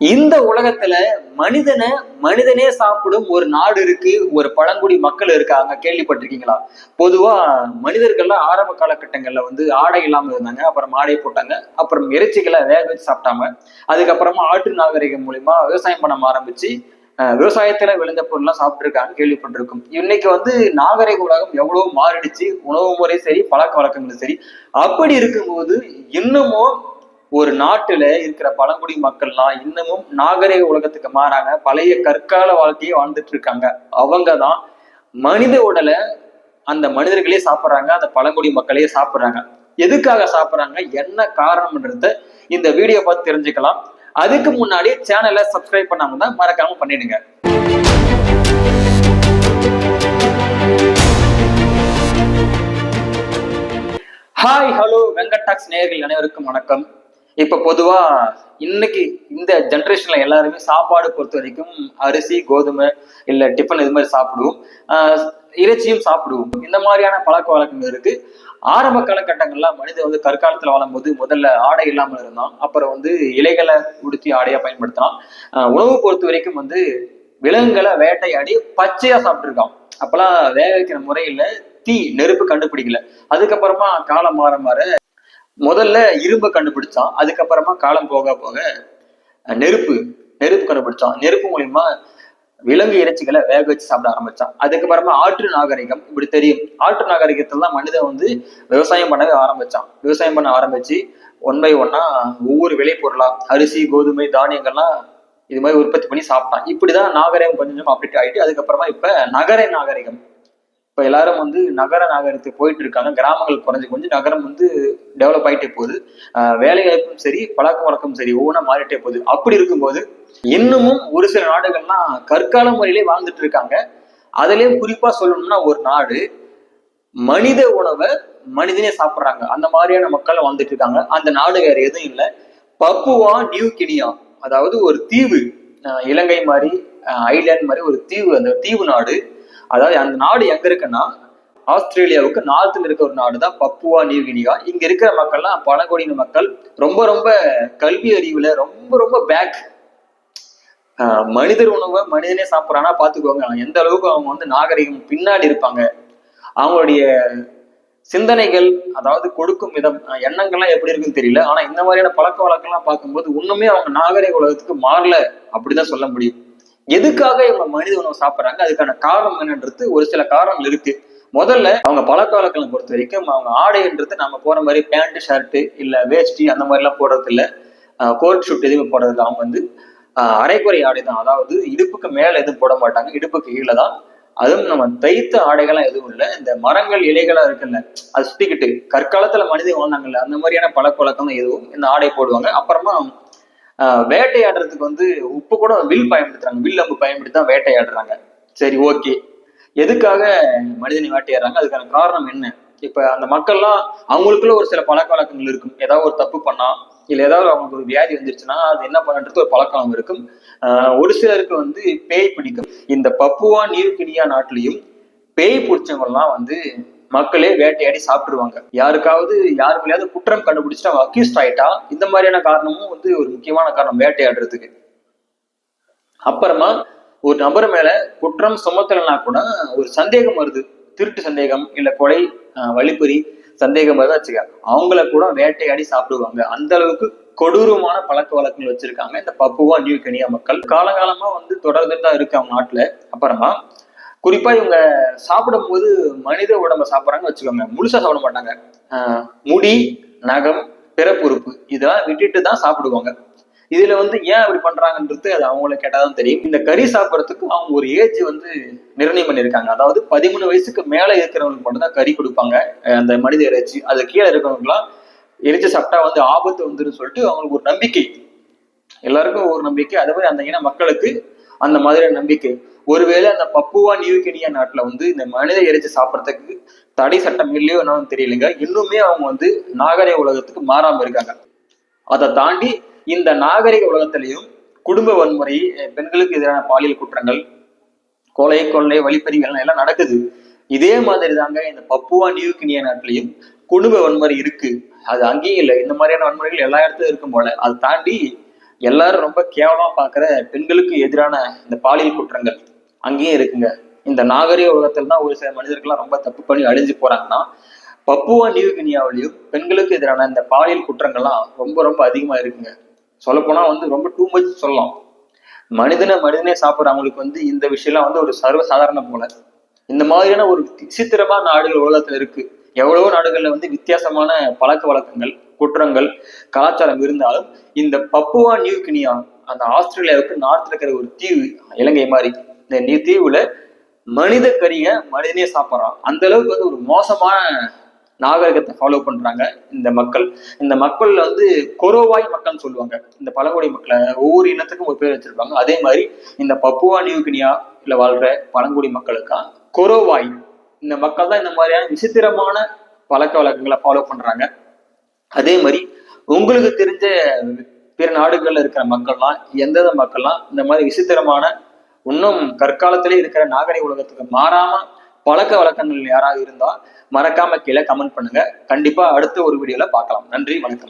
இந்த உலகத்துல மனிதனை மனிதனே சாப்பிடும் ஒரு நாடு இருக்கு ஒரு பழங்குடி மக்கள் இருக்காங்க. கேள்விப்பட்டிருக்கீங்களா? பொதுவா மனிதர்கள்லாம் ஆரம்ப காலகட்டங்கள்ல வந்து ஆடை இல்லாம இருந்தாங்க அப்புறம் ஆடை போட்டாங்க அப்புறம் இறைச்சிகளை வேக வச்சு சாப்பிட்டாங்க. அதுக்கப்புறமா ஆட்டு நாகரிகம் மூலியமா விவசாயம் பண்ண ஆரம்பிச்சு விவசாயத்துல விளைஞ்ச பொருள்லாம் சாப்பிட்டுருக்காங்க கேள்விப்பட்டிருக்கும். இன்னைக்கு வந்து நாகரிக உலகம் எவ்வளவு மாறிடுச்சு உணவு முறை சரி பழக்க வழக்கங்களும் சரி. அப்படி இருக்கும்போது இன்னமும் ஒரு நாட்டுல இருக்கிற பழங்குடி மக்கள்லாம் இன்னமும் நாகரிக உலகத்துக்கு மாறாங்க பழைய கற்கால வாழ்க்கையை வாழ்ந்துட்டு இருக்காங்க. அவங்க தான் மனித உடலை அந்த மனிதர்களே சாப்பிட்றாங்க அந்த பழங்குடி மக்களே சாப்பிட்றாங்க. எதுக்காக சாப்பிட்றாங்க? என்ன காரணம்ன்றத இந்த வீடியோ பார்த்து தெரிஞ்சுக்கலாம். அதுக்கு முன்னாடி சேனலை சப்ஸ்கிரைப் பண்ணாம தான் மறக்காம பண்ணிடுங்க. ஹாய் ஹலோ வெங்கடாக்ஸ் நேயர்கள் அனைவருக்கும் வணக்கம். இப்ப பொதுவா இன்னைக்கு இந்த ஜென்ரேஷன்ல எல்லாருமே சாப்பாடு பொறுத்த வரைக்கும் அரிசி கோதுமை இல்ல டிஃபன் இது மாதிரி சாப்பிடுவோம். இறைச்சியும் சாப்பிடுவோம். இந்த மாதிரியான பழக்க வழக்கங்கள் இருக்கு. ஆரம்ப காலகட்டங்கள்ல மனிதன் வந்து கற்காலத்துல வாழும்போது முதல்ல ஆடை இல்லாமல் இருந்தான். அப்புறம் வந்து இலைகளை உடுத்தி ஆடையா பயன்படுத்தினான். உணவு பொறுத்த வரைக்கும் வந்து விலங்குகளை வேட்டையாடி பச்சையா சாப்பிட்டுருக்கான். அப்பெல்லாம் வேக வைக்கிற முறையில தீ நெருப்பு கண்டுபிடிக்கல. அதுக்கப்புறமா காலம் மாற மாற முதல்ல இரும்பை கண்டுபிடிச்சான். அதுக்கப்புறமா காலம் போக போக நெருப்பு நெருப்பு கண்டுபிடிச்சான். நெருப்பு மூலியமா விலங்கு இறைச்சிகளை வேக வச்சு சாப்பிட ஆரம்பிச்சான். அதுக்கப்புறமா ஆற்று நாகரிகம் இப்படி தெரியும். ஆற்று நாகரிகத்துல தான் மனிதன் வந்து விவசாயம் பண்ணவே ஆரம்பிச்சான். விவசாயம் பண்ண ஆரம்பிச்சு ஒன் பை ஒன்னா ஒவ்வொரு விளைபொருளா அரிசி கோதுமை தானியங்கள்லாம் இது மாதிரி உற்பத்தி பண்ணி சாப்பிட்டான். இப்படிதான் நாகரிகம் கொஞ்சம் கொஞ்சம் அப்டேட் ஆயிட்டு அதுக்கப்புறமா இப்ப நகர நாகரிகம் இப்போ எல்லாரும் வந்து நகர நகரத்துக்கு போயிட்டு இருக்காங்க. கிராமங்கள் குறைஞ்சி கொஞ்சம் நகரம் வந்து டெவலப் ஆகிட்டே போகுது. வேலை வாய்ப்பும் சரி பழக்க வழக்கம் சரி ஒவ்வொன்றா மாறிட்டே போகுது. அப்படி இருக்கும்போது இன்னமும் ஒரு சில நாடுகள்லாம் கற்கால முறையிலே வாழ்ந்துட்டு இருக்காங்க. அதுலேயும் குறிப்பா சொல்லணும்னா ஒரு நாடு மனித உணவை மனிதனே சாப்பிட்றாங்க. அந்த மாதிரியான மக்கள் வாழ்ந்துட்டு இருக்காங்க. அந்த நாடு வேற எதுவும் இல்லை. பப்புவா நியூ கினியா அதாவது ஒரு தீவு இலங்கை மாதிரி ஐலாண்ட் மாதிரி ஒரு தீவு அந்த தீவு நாடு அதாவது அந்த நாடு எங்க இருக்குன்னா ஆஸ்திரேலியாவுக்கு நார்த்தில் இருக்க ஒரு நாடு தான் பப்புவா நியூகினியா இங்க இருக்கிற மக்கள்லாம் பழங்குடியின மக்கள் ரொம்ப ரொம்ப கல்வி அறிவுல ரொம்ப ரொம்ப பேக் மனிதர் உணவை மனிதனே சாப்பிட்றானா பாத்துக்கோங்க எந்த அளவுக்கு அவங்க வந்து நாகரிகம் பின்னாடி இருப்பாங்க. அவங்களுடைய சிந்தனைகள் அதாவது கொடுக்கும் விதம் எண்ணங்கள்லாம் எப்படி இருக்குன்னு தெரியல. ஆனா இந்த மாதிரியான பழக்க வழக்கம்லாம் பார்க்கும்போது இன்னுமே அவங்க நாகரிக உலகத்துக்கு மாறல அப்படிதான் சொல்ல முடியும். எதுக்காக இவங்க மனித உணவு சாப்பிட்றாங்க? அதுக்கான காரணம் என்னன்றது ஒரு சில காரணங்கள் இருக்கு. முதல்ல அவங்க பழக்க வழக்கங்களை பொறுத்த வரைக்கும் அவங்க ஆடைன்றது நம்ம போற மாதிரி பேண்ட் ஷர்ட் இல்ல வேஷ்டி அந்த மாதிரி எல்லாம் போடுறது இல்ல கோட் ஷூட் எதுவுமே போடுறது அவங்க வந்து ஆஹ் அரைக்குறை ஆடை தான். அதாவது இடுப்புக்கு மேல எதுவும் போட மாட்டாங்க. இடுப்புக்கு கீழே தான். அதுவும் நம்ம தைத்த ஆடைகள்லாம் எதுவும் இல்லை. இந்த மரங்கள் இலைகளா இருக்குல்ல அது சுத்திக்கிட்டு கற்காலத்துல மனிதன் வாழ்ந்தாங்கல்ல அந்த மாதிரியான பழக்க வழக்கம் எதுவும் இந்த ஆடை போடுவாங்க. அப்புறமா வேட்டையாடுறதுக்கு வந்து உப்பு கூட வில் பயன்படுத்துறாங்க. வில் அம்பு பயன்படுத்தி தான் வேட்டையாடுறாங்க. சரி ஓகே எதுக்காக மனிதனை வேட்டையாடுறாங்க? அதுக்கான காரணம் என்ன? இப்ப அந்த மக்கள்லாம் அவங்களுக்குள்ள ஒரு சில பழக்க வழக்கங்கள் இருக்கும். ஏதாவது ஒரு தப்பு பண்ணா இல்ல ஏதாவது அவங்களுக்கு ஒரு வியாதி வந்துருச்சுன்னா அது என்ன பண்ணுறது ஒரு பழக்கம் இருக்கும். ஒரு சிலருக்கு வந்து பேய் பிடிக்கும். இந்த பப்புவா நியூகினியா நாட்டிலையும் பேய் பிடிச்சவங்கலாம் வந்து மக்களே வேட்டையாடி சாப்பிட்டுருவாங்க. யாருக்காவது யாரு மேலேயாவது குற்றம் கண்டுபிடிச்சிட்டு அவன் அக்யூஸ்ட் ஆயிட்டா இந்த மாதிரியான காரணமும் வந்து ஒரு முக்கியமான காரணம் வேட்டையாடுறதுக்கு. அப்புறமா ஒரு நபர் மேல குற்றம் சுமத்தலைன்னா கூட ஒரு சந்தேகம் வருது. திருட்டு சந்தேகம் இல்ல கொலை ஆஹ் வழிப்பறி சந்தேகம் வருது வச்சுக்க அவங்கள கூட வேட்டையாடி சாப்பிடுவாங்க. அந்த அளவுக்கு கொடூரமான பழக்க வழக்கங்கள் வச்சிருக்காங்க இந்த பப்புவா நியூ கெனியா மக்கள். காலகாலமா வந்து தொடர்ந்துட்டு தான் இருக்கு அவங்க நாட்டுல. அப்புறமா குறிப்பா இவங்க சாப்பிடும் போது மனித உடம்ப சாப்பிட்றாங்கன்னு வச்சுக்கோங்க. முழுசா சாப்பிட மாட்டாங்க. ஆஹ் முடி நகம் பிறப்புறுப்பு இதெல்லாம் விட்டுட்டு தான் சாப்பிடுவாங்க. இதுல வந்து ஏன் அப்படி பண்றாங்கன்றது அது அவங்கள கேட்டாதான் தெரியும். இந்த கறி சாப்பிட்றதுக்கு அவங்க ஒரு ஏஜ் வந்து நிர்ணயம் பண்ணியிருக்காங்க. அதாவது பதிமூணு வயசுக்கு மேல இருக்கிறவங்களுக்கு மட்டும் தான் கறி கொடுப்பாங்க. அந்த மனித இறைச்சி. அது கீழே இருக்கிறவங்களாம் எரிச்சு சாப்பிட்டா வந்து ஆபத்து வந்துருன்னு சொல்லிட்டு அவங்களுக்கு ஒரு நம்பிக்கை. எல்லாருக்கும் ஒரு நம்பிக்கை. அதே மாதிரி அந்த இன மக்களுக்கு அந்த மாதிரியான நம்பிக்கை. ஒருவேளை அந்த பப்புவா நியூகினியா நாட்டுல வந்து இந்த மனித இறைச்சி சாப்பிட்றதுக்கு தடை சட்டம் இல்லையோ என்னன்னு தெரியலங்க. இன்னுமே அவங்க வந்து நாகரிக உலகத்துக்கு மாறாம இருக்காங்க. அதை தாண்டி இந்த நாகரிக உலகத்திலையும் குடும்ப வன்முறை பெண்களுக்கு எதிரான பாலியல் குற்றங்கள் கொலை கொள்ளை வழிப்பறிகள் எல்லாம் நடக்குது. இதே மாதிரி தாங்க இந்த பப்புவா நியூகினியா நாட்டிலையும் குடும்ப வன்முறை இருக்கு. அது அங்கேயும் இல்லை. இந்த மாதிரியான வன்முறைகள் எல்லா இடத்துலையும் இருக்கும் போல. அதை தாண்டி எல்லாரும் ரொம்ப கேவலமா பார்க்குற பெண்களுக்கு எதிரான இந்த பாலியல் குற்றங்கள். அங்கேயும் இருக்குங்க. இந்த நாகரிக உலகத்துல தான் ஒரு சில மனிதர்கள்லாம் ரொம்ப தப்பு பண்ணி அழிஞ்சு போறாங்கன்னா பப்புவா நியூ கினியாவிலையும் பெண்களுக்கு எதிரான இந்த பாலியல் குற்றங்கள்லாம் ரொம்ப ரொம்ப அதிகமா இருக்குங்க. சொல்லப்போனா வந்து ரொம்ப டூ மச் சொல்லலாம். மனிதனை மனிதனே சாப்பிட்றவங்களுக்கு வந்து இந்த விஷயம்லாம் வந்து ஒரு சர்வ சாதாரண போல. இந்த மாதிரியான ஒரு விசித்திரமான நாடுகள் உலகத்துல இருக்கு. எவ்வளவோ நாடுகள்ல வந்து வித்தியாசமான பழக்க வழக்கங்கள் குற்றங்கள் கலாச்சாரம் இருந்தாலும் இந்த பப்புவா நியூ கினியா அந்த ஆஸ்திரேலியாவுக்கு நார்த் இருக்கிற ஒரு தீவு இலங்கை மாதிரி இந்த நீ தீவுல மனித கறிய மனிதனே சாப்பிட்றான். அந்த அளவுக்கு வந்து ஒரு மோசமான நாகரிகத்தை ஃபாலோ பண்றாங்க இந்த மக்கள். இந்த மக்கள்ல வந்து கொரோவாய் மக்கள்னு சொல்லுவாங்க. இந்த பழங்குடி மக்களை ஒவ்வொரு இனத்துக்கும் ஒரு பேர் வச்சிருப்பாங்க. அதே மாதிரி இந்த பப்புவா நியூ கினியால வாழ்ற பழங்குடி மக்களுக்கா கொரோவாய். இந்த மக்கள் தான் இந்த மாதிரியான விசித்திரமான பழக்க வழக்கங்களை ஃபாலோ பண்றாங்க. அதே மாதிரி உங்களுக்கு தெரிஞ்ச பிற நாடுகள்ல இருக்கிற மக்கள்லாம் எந்தெந்த மக்கள்லாம் இந்த மாதிரி விசித்திரமான இன்னும் கற்காலத்திலே இருக்கிற நாகரிக உலகத்துக்கு மாறாம பழக்க வழக்கங்கள் யாராவது இருந்தா மறக்காம கீழே கமெண்ட் பண்ணுங்க. கண்டிப்பா அடுத்த ஒரு வீடியோல பார்க்கலாம். நன்றி வணக்கம்.